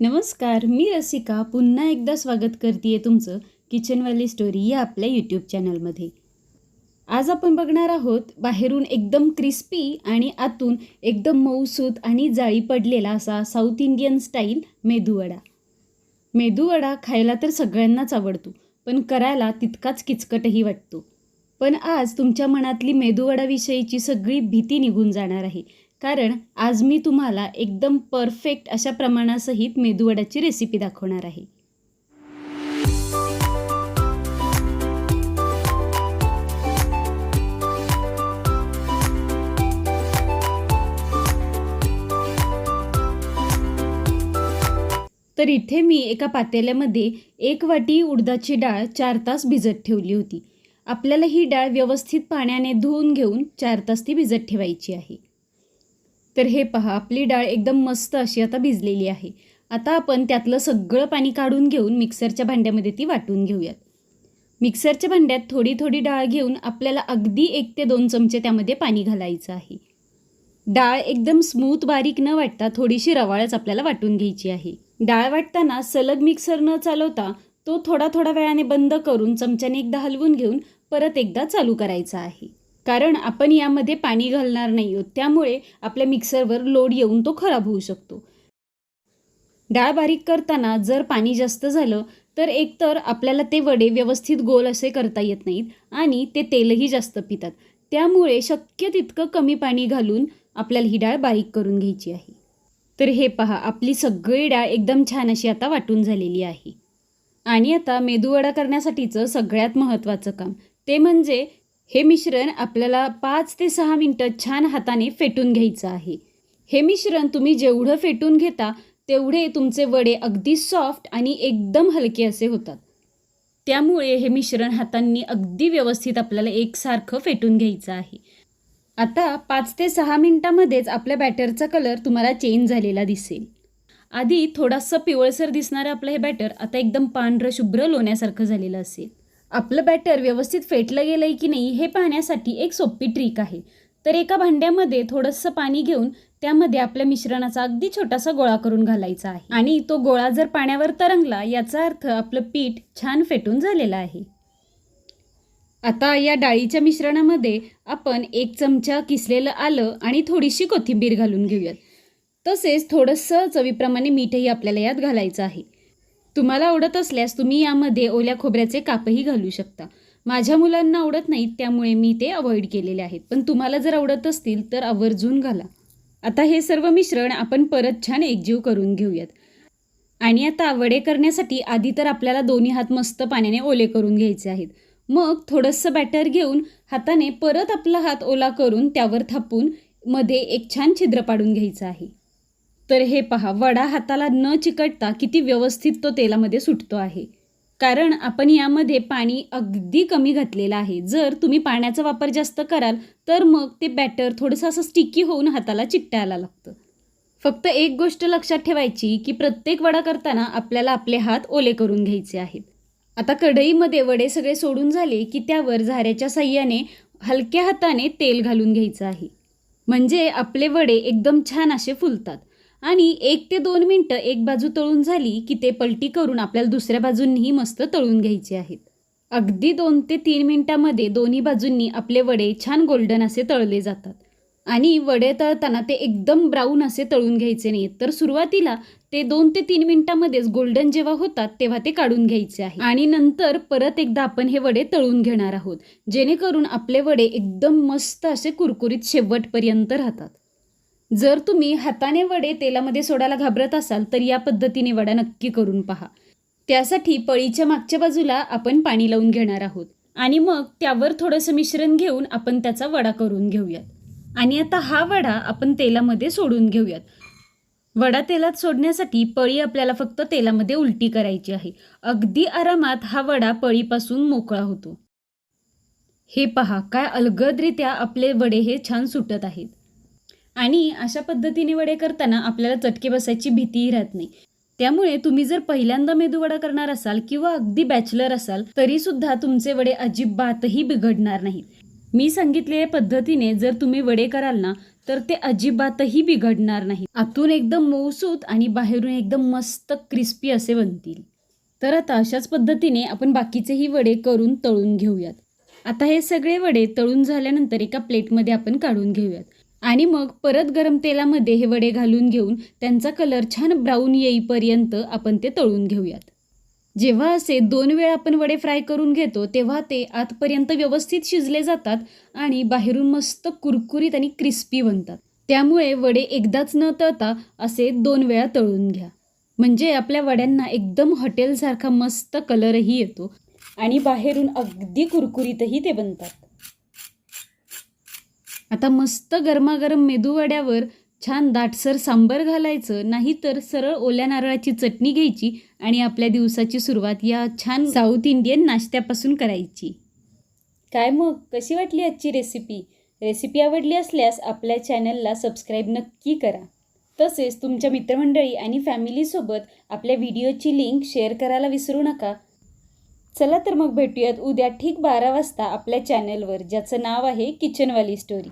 नमस्कार मी रसिका पुन्हा एकदा स्वागत करते तुमचं किचन व्हॅली स्टोरी या आपल्या यूट्यूब चॅनलमध्ये आज आपण बघणार आहोत बाहेरून एकदम क्रिस्पी आणि आतून एकदम मऊसूत आणि जाळी पडलेला असा south Indian style medu vada medu vada खायला तर सगळ्यांनाच आवडतो पण करायला तितकाच किचकटही वाटतो. पण आज तुमच्या मनातली मेदूवडाविषयीची सगळी भीती निघून जाणार आहे. कारण आज मी तुम्हाला एकदम परफेक्ट अशा प्रमाणासहित मेदूवड्याची रेसिपी दाखवणार आहे. तर इथे मी एका पातेल्यामध्ये एक वाटी उडदाची डाळ चार तास भिजत ठेवली होती. आपल्याला ही डाळ व्यवस्थित पाण्याने धुवून घेऊन चार तास ती भिजत ठेवायची आहे. तर हे पहा आपली डाळ एकदम मस्त अशी आता भिजलेली आहे. आता आपण त्यातलं सगळं पाणी काढून घेऊन मिक्सरच्या भांड्यामध्ये ती वाटून घेऊयात. मिक्सरच्या भांड्यात थोडी थोडी डाळ घेऊन आपल्याला अगदी एक ते दोन चमचे त्यामध्ये पाणी घालायचं आहे. डाळ एकदम स्मूथ बारीक न वाटता थोडीशी रवाळच आपल्याला वाटून घ्यायची आहे. डाळ वाटताना सलग मिक्सर न चालवता तो थोडा थोडा वेळाने बंद करून चमच्याने एकदा हलवून घेऊन परत एकदा चालू करायचा आहे. कारण आपण यामध्ये पाणी घालणार नाही आहोत. त्यामुळे आपल्या मिक्सरवर लोड येऊन तो खराब होऊ शकतो. डाळ बारीक करताना जर पाणी जास्त झालं तर एकतर आपल्याला ते वडे व्यवस्थित गोल असे करता येत नाहीत आणि ते तेलही जास्त पितात. त्यामुळे शक्य तितकं कमी पाणी घालून आपल्याला ही डाळ बारीक करून घ्यायची आहे. तर हे पहा आपली सगळी डाळ एकदम छान अशी आता वाटून झालेली आहे. आणि आता मेदूवडा करण्यासाठीचं सगळ्यात महत्त्वाचं काम ते म्हणजे हे मिश्रण आपल्याला पाच ते सहा मिनटं छान हाताने फेटून घ्यायचं आहे. हे मिश्रण तुम्ही जेवढं फेटून घेता तेवढे तुमचे वडे अगदी सॉफ्ट आणि एकदम हलके असे होतात. त्यामुळे हे मिश्रण हातांनी अगदी व्यवस्थित आपल्याला एकसारखं फेटून घ्यायचं आहे. आता पाच ते सहा मिनटामध्येच आपल्या बॅटरचा कलर तुम्हाला चेंज झालेला दिसेल. आधी थोडासा पिवळसर दिसणारं आपलं हे बॅटर आता एकदम पांढरं शुभ्र लोण्यासारखं झालेलं असेल. आपलं बॅटर व्यवस्थित फेटलं गेलं आहे की नाही हे पाहण्यासाठी एक सोपी ट्रिक आहे. तर एका भांड्यामध्ये थोडंसं पाणी घेऊन त्यामध्ये आपल्या मिश्रणाचा अगदी छोटासा गोळा करून घालायचा आहे. आणि तो गोळा जर पाण्यावर तरंगला याचा अर्थ आपलं पीठ छान फेटून झालेलं आहे. आता या डाळीच्या मिश्रणामध्ये आपण एक चमचा किसलेलं आलं आणि थोडीशी कोथिंबीर घालून घेऊयात. तसेच थोडंसं चवीप्रमाणे मीठही आपल्याला यात घालायचं आहे. तुम्हाला आवडत असल्यास तुम्ही यामध्ये ओल्या खोबऱ्याचे कापही घालू शकता. माझ्या मुलांना आवडत नाहीत त्यामुळे मी ते अवॉइड केलेले आहेत. पण तुम्हाला जर आवडत असतील तर आवर्जून घाला. आता हे सर्व मिश्रण आपण परत छान एकजीव करून घेऊयात. आणि आता वडे करण्यासाठी आधी तर आपल्याला दोन्ही हात मस्त पाण्याने ओले करून घ्यायचे आहेत. मग थोडंसं बॅटर घेऊन हाताने परत आपला हात ओला करून त्यावर थापून मध्ये एक छान छिद्र पाडून घ्यायचं आहे. तर हे पहा वडा हाताला न चिकटता किती व्यवस्थित तो तेलामध्ये सुटतो आहे. कारण आपण यामध्ये पाणी अगदी कमी घातलेलं आहे. जर तुम्ही पाण्याचा वापर जास्त कराल तर मग ते बॅटर थोडंसं असं स्टिकी होऊन हाताला चिकटायला लागतं. फक्त एक गोष्ट लक्षात ठेवायची की प्रत्येक वडा करताना आपल्याला आपले हात ओले करून घ्यायचे आहेत. आता कढईमध्ये वडे सगळे सोडून झाले की त्यावर झाऱ्याच्या साह्याने हलक्या हाताने तेल घालून घ्यायचं आहे. म्हणजे आपले वडे एकदम छान असे फुलतात. आणि एक ते दोन मिनटं एक बाजू तळून झाली की ते पलटी करून आपल्याला दुसऱ्या बाजूंनीही मस्त तळून घ्यायचे आहेत. अगदी दोन ते तीन मिनटामध्ये दोन्ही बाजूंनी आपले वडे छान गोल्डन असे तळले जातात. आणि वडे तळताना ते एकदम ब्राऊन असे तळून घ्यायचे नाहीत. तर सुरुवातीला ते दोन ते तीन मिनिटांमध्येच गोल्डन जेव्हा होतात तेव्हा ते काढून घ्यायचे आहे आणि नंतर परत एकदा आपण हे वडे तळून घेणार आहोत. जेणेकरून आपले वडे एकदम मस्त असे कुरकुरीत शेवटपर्यंत राहतात. जर तुम्ही हाताने वडे तेलामध्ये सोडायला घाबरत असाल तर या पद्धतीने वडा नक्की करून पहा. त्यासाठी पळीच्या मागच्या बाजूला आपण पाणी लावून घेणार आहोत. आणि मग त्यावर थोडंसं मिश्रण घेऊन आपण त्याचा वडा करून घेऊयात. आणि आता हा वडा आपण तेलामध्ये सोडून घेऊयात. वडा तेलात सोडण्यासाठी पळी आपल्याला फक्त तेलामध्ये उलटी करायची आहे. अगदी आरामात हा वडा पळीपासून मोकळा होतो. हे पहा काय अलगदरित्या आपले वडे हे छान सुटत आहेत. आणि अशा पद्धतीने वडे करताना आपल्याला चटके बसायची भीतीही राहत नाही. त्यामुळे तुम्ही जर पहिल्यांदा मेदूवडा करणार असाल किंवा अगदी बॅचलर असाल तरी सुद्धा तुमचे वडे अजिबातही बिघडणार नाहीत. मी सांगितलेल्या पद्धतीने जर तुम्ही वडे कराल ना तर ते अजिबातही बिघडणार नाही आतून एकदम मऊसूत आणि बाहेरून एकदम मस्त क्रिस्पी असे बनतील. तर आता अशाच पद्धतीने आपण बाकीचेही वडे करून तळून घेऊयात. आता हे सगळे वडे तळून झाल्यानंतर एका प्लेटमध्ये आपण काढून घेऊयात. आणि मग परत गरम तेलामध्ये हे वडे घालून घेऊन त्यांचा कलर छान ब्राऊन येईपर्यंत आपण ते तळून घेऊयात. जेव्हा असे दोन वेळा आपण वडे फ्राय करून घेतो तेव्हा ते आतपर्यंत व्यवस्थित शिजले जातात आणि बाहेरून मस्त कुरकुरीत आणि क्रिस्पी बनतात. त्यामुळे वडे एकदाच न तळता असे दोन वेळा तळून घ्या. म्हणजे आपल्या वड्यांना एकदम हॉटेलसारखा मस्त कलरही येतो आणि बाहेरून अगदी कुरकुरीतही ते बनतात. आता मस्त गरमागरम मेदूवड्यावर छान दाटसर सांबर घालायचं नाहीतर सरळ ओल्या नारळाची चटणी घ्यायची आणि आपल्या दिवसाची सुरुवात या छान साऊथ इंडियन नाश्त्यापासून करायची. काय मग? कशी वाटली आजची रेसिपी? रेसिपी आवडली असल्यास आपल्या चॅनलला सबस्क्राईब नक्की करा. तसेच तुमच्या मित्रमंडळी आणि फॅमिलीसोबत आपल्या व्हिडिओची लिंक शेअर करायला विसरू नका. चला तर मग भेटूयात उद्या ठीक बारा वाजता आपल्या चॅनलवर ज्याचं नाव आहे किचनवाली स्टोरी